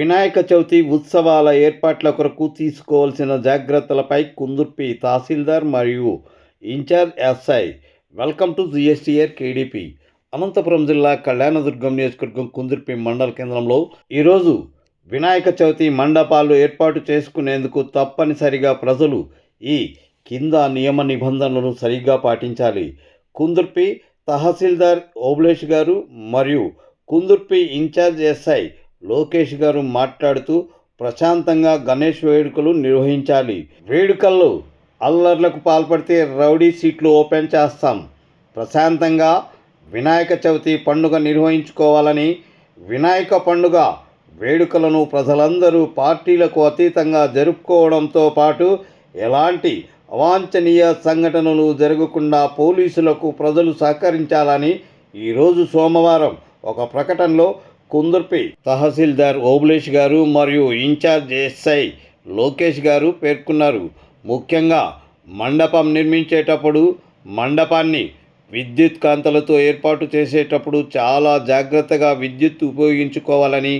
వినాయక చవితి ఉత్సవాల ఏర్పాట్ల కొరకు తీసుకోవాల్సిన జాగ్రత్తలపై కుందుర్పి తహసీల్దార్ మరియు in-charge SI. Welcome to GSTR KDP. Anantapuram జిల్లా కళ్యాణదుర్గం నియోజకవర్గం కుందుర్పి మండల కేంద్రంలో ఈరోజు వినాయక చవితి మండపాలు ఏర్పాటు చేసుకునేందుకు తప్పనిసరిగా ప్రజలు ఈ కింద నియమ నిబంధనలను సరిగ్గా పాటించాలి. కుందుర్పి తహసీల్దార్ ఓబులేష్ గారు మరియు కుందుర్పి ఇన్ఛార్జ్ ఎస్ఐ లోకేష్ గారు మాట్లాడుతూ ప్రశాంతంగా గణేష్ వేడుకలు నిర్వహించాలి. వేడుకల్లో అల్లర్లకు పాల్పడితే రౌడీ సీట్లు ఓపెన్ చేస్తాం. ప్రశాంతంగా వినాయక చవితి పండుగ నిర్వహించుకోవాలని వినాయక పండుగ వేడుకలను ప్రజలందరూ పార్టీలకు అతీతంగా జరుపుకోవడంతో పాటు ఎలాంటి అవాంఛనీయ సంఘటనలు జరగకుండా పోలీసులకు ప్రజలు సహకరించాలని ఈరోజు సోమవారం ఒక ప్రకటనలో కుందర్పి తహసీల్దార్ ఓబులేష్ గారు మరియు ఇన్ఛార్జ్ ఎస్ఐ లోకేష్ గారు పేర్కొన్నారు. ముఖ్యంగా మండపం నిర్మించేటప్పుడు మండపాన్ని విద్యుత్ కాంతలతో ఏర్పాటు చేసేటప్పుడు చాలా జాగ్రత్తగా విద్యుత్ ఉపయోగించుకోవాలని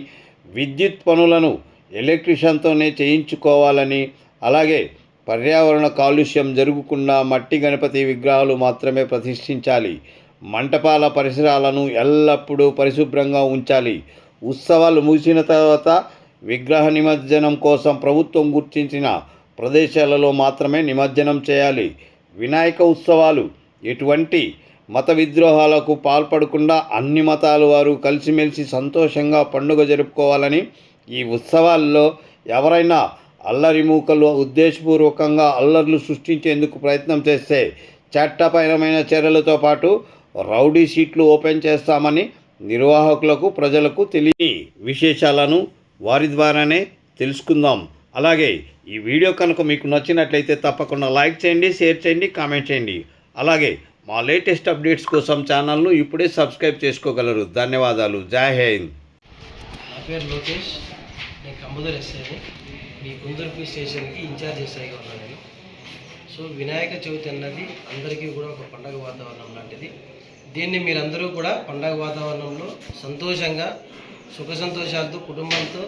విద్యుత్ పనులను ఎలక్ట్రిషియన్తోనే చేయించుకోవాలని అలాగే పర్యావరణ కాలుష్యం జరగకుండా మట్టి గణపతి విగ్రహాలు మాత్రమే ప్రతిష్ఠించాలి. మంటపాల పరిసరాలను ఎల్లప్పుడూ పరిశుభ్రంగా ఉంచాలి. ఉత్సవాలు ముగిసిన తర్వాత విగ్రహ నిమజ్జనం కోసం ప్రభుత్వం గుర్తించిన ప్రదేశాలలో మాత్రమే నిమజ్జనం చేయాలి. వినాయక ఉత్సవాలు ఎటువంటి మత విద్రోహాలకు పాల్పడకుండా అన్ని మతాల వారు కలిసిమెలిసి సంతోషంగా పండుగ జరుపుకోవాలని ఈ ఉత్సవాల్లో ఎవరైనా అల్లరి మూకలు ఉద్దేశపూర్వకంగా అల్లర్లు సృష్టించేందుకు ప్రయత్నం చేస్తే చట్టపరమైన చర్యలతో పాటు రౌడీ షీట్లు ఓపెన్ చేస్తామని నిర్వాహకులకు ప్రజలకు తెలియని విశేషాలను వారి ద్వారానే తెలుసుకుందాం. అలాగే ఈ వీడియో కనుక మీకు నచ్చినట్లయితే తప్పకుండా లైక్ చేయండి షేర్ చేయండి కామెంట్ చేయండి. అలాగే మా లేటెస్ట్ అప్డేట్స్ కోసం ఛానల్ను ఇప్పుడే సబ్స్క్రైబ్ చేసుకోగలరు. ధన్యవాదాలు. జై హింద్. నా పేరు లోకేష్. నేను కంబదూర్ ఎస్ఐని మీ గుందూర్పి స్టేషన్కి ఇన్ఛార్జ్ ఎస్ఐగా ఉన్నాను నేను. సో వినాయక చవితి అన్నది అందరికీ కూడా ఒక పండగ వాతావరణం లాంటిది. దీన్ని మీరందరూ కూడా పండగ వాతావరణంలో సంతోషంగా సుఖ సంతోషాలతో కుటుంబంతో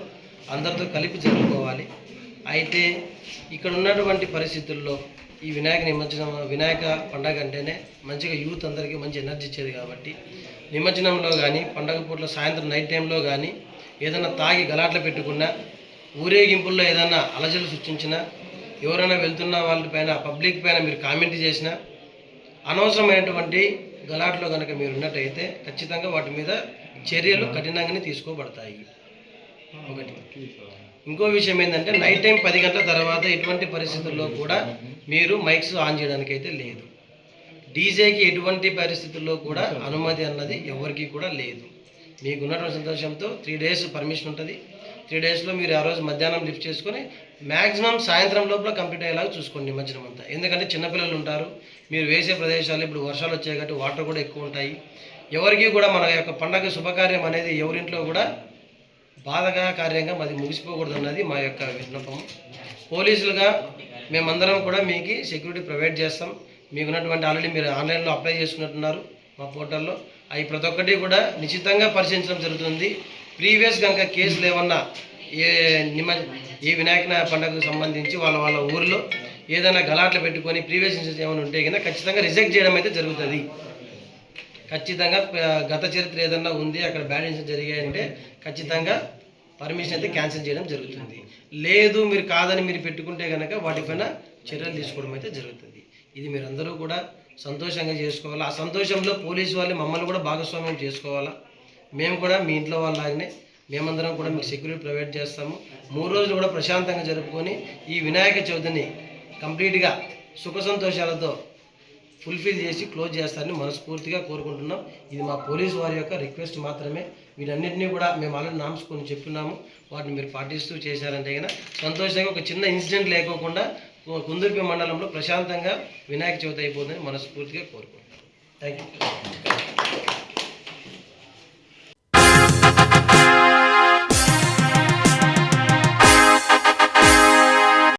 అందరితో కలిపి జరుపుకోవాలి. అయితే ఇక్కడ ఉన్నటువంటి పరిస్థితుల్లో ఈ వినాయక నిమజ్జనం వినాయక పండగ అంటేనే మంచిగా యూత్ అందరికీ మంచి ఎనర్జీ ఇచ్చేది కాబట్టి నిమజ్జనంలో కానీ పండగ పూట్ల సాయంత్రం నైట్ టైంలో కానీ ఏదైనా తాగి గలాట్లు పెట్టుకున్నా ఊరేగింపుల్లో ఏదైనా అలజలు సృష్టించినా ఎవరైనా వెళ్తున్న వాళ్ళపైన పబ్లిక్ పైన మీరు కామెంట్ చేసినా అనవసరమైనటువంటి గలాట్లో కనుక మీరు ఉన్నట్టయితే ఖచ్చితంగా వాటి మీద చర్యలు కఠినంగానే తీసుకోబడతాయి. ఒకటి. ఇంకో విషయం ఏంటంటే నైట్ టైం పది గంటల తర్వాత ఎటువంటి పరిస్థితుల్లో కూడా మీరు మైక్స్ ఆన్ చేయడానికి అయితే లేదు డీజేకి ఎటువంటి పరిస్థితుల్లో కూడా అనుమతి అన్నది ఎవరికి కూడా లేదు. మీకు ఉన్నటువంటి సంతోషంతో త్రీ డేస్ పర్మిషన్ ఉంటుంది. త్రీ డేస్లో మీరు ఆ రోజు మధ్యాహ్నం లిఫ్ట్ చేసుకొని మ్యాక్సిమం సాయంత్రం లోపల కంప్లీట్ అయ్యేలాగా చూసుకోండి నిమజ్జనం అంతా ఎందుకంటే చిన్నపిల్లలు ఉంటారు. మీరు వేసే ప్రదేశాలు ఇప్పుడు వర్షాలు వచ్చాయి కాబట్టి వాటర్ కూడా ఎక్కువ ఉంటాయి. ఎవరికి కూడా మన యొక్క పండగ శుభకార్యం అనేది ఎవరింట్లో కూడా బాధగా కార్యంగా మాది ముగిసిపోకూడదు అన్నది మా యొక్క విన్నపం. పోలీసులుగా మేమందరం కూడా మీకు సెక్యూరిటీ ప్రొవైడ్ చేస్తాం. మీకు ఉన్నటువంటి ఆల్రెడీ మీరు ఆన్లైన్లో అప్లై చేసుకున్నట్టున్నారు మా పోర్టల్లో అవి ప్రతి ఒక్కటి కూడా నిశ్చితంగా పరిశీలించడం జరుగుతుంది. ప్రీవియస్ కనుక కేసులు ఏమన్నా ఏ నిమ ఏ వినాయక పండుగకు సంబంధించి వాళ్ళ వాళ్ళ ఊరిలో ఏదైనా గలాట్లు పెట్టుకొని ప్రీవియస్ ఇన్సిడెంట్స్ ఏమైనా ఉంటే కనుక ఖచ్చితంగా రిజెక్ట్ చేయడం అయితే జరుగుతుంది. ఖచ్చితంగా గత చరిత్ర ఏదన్నా ఉంది అక్కడ బ్యాడ్ ఇన్సిడెంట్ జరిగాయంటే ఖచ్చితంగా పర్మిషన్ అయితే క్యాన్సిల్ చేయడం జరుగుతుంది. లేదు మీరు కాదని మీరు పెట్టుకుంటే కనుక వాటిపైన చర్యలు తీసుకోవడం అయితే జరుగుతుంది. ఇది మీరందరూ కూడా సంతోషంగా చేసుకోవాలా? ఆ సంతోషంలో పోలీసు వాళ్ళు మమ్మల్ని కూడా భాగస్వామ్యం చేసుకోవాలా? మేము కూడా మీ ఇంట్లో వాళ్ళలాగానే మేమందరం కూడా మీకు సెక్యూరిటీ ప్రొవైడ్ చేస్తాము. మూడు రోజులు కూడా ప్రశాంతంగా జరుపుకొని ఈ వినాయక చవితిని కంప్లీట్గా సుఖ సంతోషాలతో ఫుల్ఫిల్ చేసి క్లోజ్ చేస్తారని మనస్ఫూర్తిగా కోరుకుంటున్నాం. ఇది మా పోలీసు వారి యొక్క రిక్వెస్ట్ మాత్రమే. వీటన్నిటిని కూడా మేము ఆల్రెడీ నామ్స్ కొన్ని చెప్తున్నాము. వాటిని మీరు పాటిస్తూ చేశారంటే కనుక సంతోషంగా ఒక చిన్న ఇన్సిడెంట్ లేకోకుండా కుందుర్పి మండలంలో ప్రశాంతంగా వినాయక చవితి అయిపోతుందని మనస్ఫూర్తిగా కోరుకుంటున్నాం. Thank you